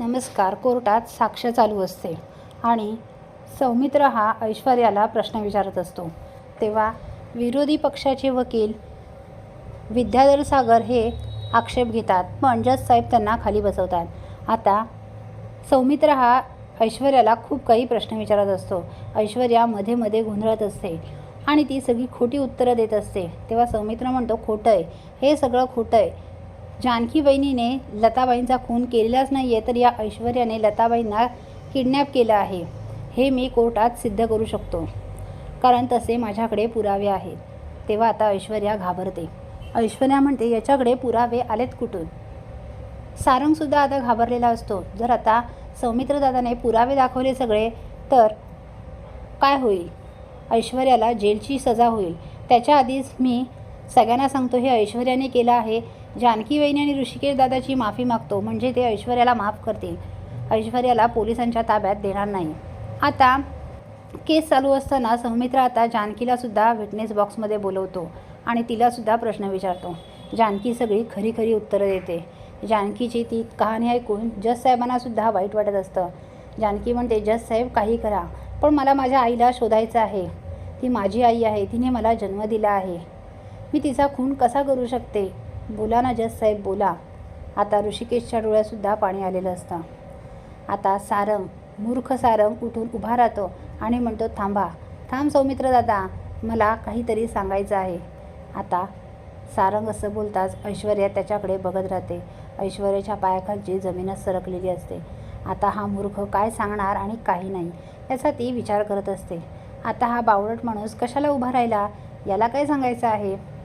नमस्कार कोर्टात साक्ष चालू असते आणि सौमित्र हा ऐश्वर्याला प्रश्न विचारत असतो. तेव्हा विरोधी पक्षाचे वकील विद्याधर सागर हे आक्षेप घेतात पण जज साहेब त्यांना खाली बसवतात. आता सौमित्र हा ऐश्वर्याला खूप काही प्रश्न विचारत असतो. ऐश्वर्या मध्ये मध्ये गोंधळत असते आणि ती सगळी खोटी उत्तरं देत असते. तेव्हा सौमित्र म्हणतो खोटं आहे हे सगळं खोटं आहे जानकी वहिनीने लताबाईंचा खून केलेलाच नाही आहे तर या ऐश्वर्याने लताबाईंना किडनॅप केलं आहे. हे मी कोर्टात सिद्ध करू शकतो. कारण तसे माझ्याकडे पुरावे आहेत. तेव्हा आता ऐश्वर्या घाबरते. ऐश्वर्या म्हणते याच्याकडे पुरावे आलेत कुठून? सारंगसुद्धा आता घाबरलेला असतो. जर आता सौमित्रदादाने पुरावे दाखवले सगळे तर काय होईल? ऐश्वर्याला जेलची सजा होईल. त्याच्या आधीच मी सगळ्यांना सांगतो हे ऐश्वर्याने केलं आहे. जानकी वहिनी आणि ऋषिकेश दादाची माफी मागतो. म्हणजे ते ऐश्वर्याला माफ करतील. ऐश्वर्याला पोलिसांच्या ताब्यात देणार नाही. आता केस चालू असताना सौमित्र आता जानकीलासुद्धा विटनेस बॉक्समध्ये बोलवतो आणि तिलासुद्धा प्रश्न विचारतो. जानकी सगळी खरी खरी उत्तरं देते. जानकीची ती कहाणी ऐकून जज साहेबांनासुद्धा वाईट वाटत असतं. जानकी म्हणते जज साहेब काही करा. पण मला माझ्या आईला शोधायचं आहे. ती माझी आई आहे. तिने मला जन्म दिला आहे. मी तिचा खून कसा करू शकते? बोला ना जस साहेब बोला. आता ऋषिकेशच्या डोळ्यातसुद्धा पाणी आलेलं असतं. आता सारंग मूर्ख सारंग उठून उभा राहतो आणि म्हणतो थांबा थांब सौमित्र दादा मला काहीतरी सांगायचं आहे. आता सारंग असं बोलताच ऐश्वर्या त्याच्याकडे बघत राहते. ऐश्वर्याच्या पायाखालची जमीनच सरकलेली असते. आता हा मूर्ख काय सांगणार आणि काही नाही याचा ती विचार करत असते. आता हा बावळट माणूस कशाला उभा राहिला? याला काय सांगायचं आहे?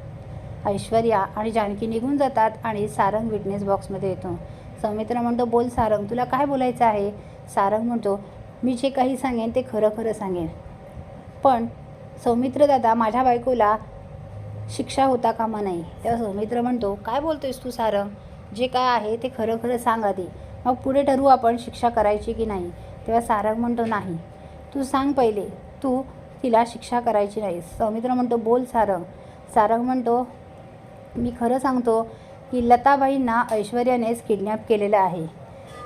ऐश्वर्या आणि जानकी निघून जातात आणि सारंग विटनेस बॉक्समध्ये येतो. सौमित्र म्हणतो बोल सारंग तुला काय बोलायचं आहे? सारंग म्हणतो मी जे काही सांगेन ते खरं खरं सांगेन. पण सौमित्र दादा माझ्या बायकोला शिक्षा होता कामा नाही. तेव्हा सौमित्र म्हणतो काय बोलतोयस तू सारंग? जे काय आहे ते खरं खरं सांग आधी. मग पुढे ठरवू आपण शिक्षा करायची की नाही. तेव्हा सारंग म्हणतो नाही. तू सांग पहिले. तू तिला शिक्षा करायची नाही सौमित्र म्हणतो बोल सारंग. सारंग म्हणतो मी खरं सांगतो की लताबाईंना ऐश्वर्यानेच किडनॅप केलेलं आहे.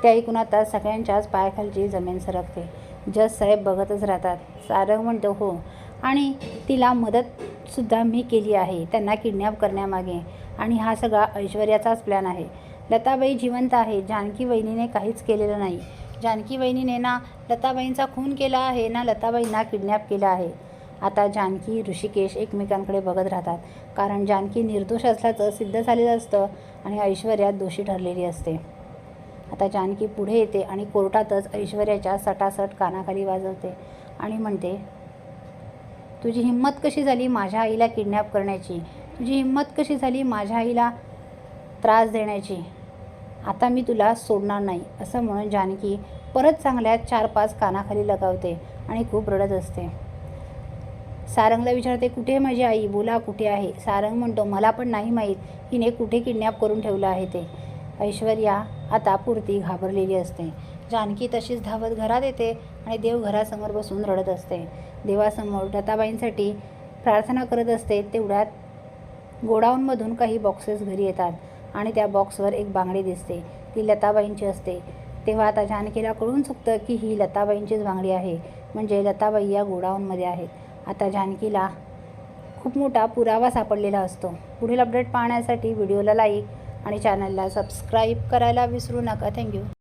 ते ऐकून आता सगळ्यांच्याच पायाखालची जमीन सरकते. जज साहेब बघतच राहतात. सारंग म्हणतो हो. आणि तिला मदतसुद्धा मी केली आहे त्यांना किडनॅप करण्यामागे. आणि हा सगळा ऐश्वर्याचाच प्लॅन आहे. लताबाई जिवंत आहे. जानकी वहिनीने काहीच केलेलं नाही. जानकी वहिनीने ना लताबाईंचा खून केला आहे ना लताबाईंना किडनॅप केला आहे. आता जानकी ऋषिकेश एकमेकांकडे बघत राहतात. कारण जानकी निर्दोष असल्याचं सिद्ध झालेलं असतं आणि ऐश्वर्या दोषी ठरलेली असते. आता जानकी पुढे येते आणि कोर्टातच ऐश्वर्याच्या सटासट कानाखाली वाजवते आणि म्हणते तुझी हिंमत कशी झाली माझ्या आईला किडनॅप करण्याची? तुझी हिंमत कशी झाली माझ्या आईला त्रास देण्याची? आता मी तुला सोडणार नाही असं म्हणून जानकी परत चांगल्या चार पाच कानाखाली लगावते आणि खूप रडत असते. सारंगला विचारते कुठे आहे माझी आई? बोला कुठे आहे? सारंग म्हणतो मला पण नाही माहीत. हिने कुठे किडनॅप करून ठेवलं आहे ते. ऐश्वर्या आता पुरती घाबरलेली असते. जानकी तशीच धावत घरात येते आणि देव घरासमोर बसून रडत असते. देवासमोर लताबाईंसाठी प्रार्थना करत असते तेवढ्यात गोडाऊनमधून काही बॉक्सेस घरी येतात आणि त्या बॉक्सवर एक बांगडी दिसते. ती लताबाईंची असते. तेव्हा आता जानकीला कळून चुकतं की ही लताबाईंचीच बांगडी आहे. म्हणजे लताबाई या गोडाऊनमध्ये आहेत. आता जानकीला खूप मोठा पुरावा सापडलेला असतो. पुढील अपडेट पाहण्यासाठी व्हिडिओला लाईक आणि चॅनलला सबस्क्राईब करायला विसरू नका. थँक्यू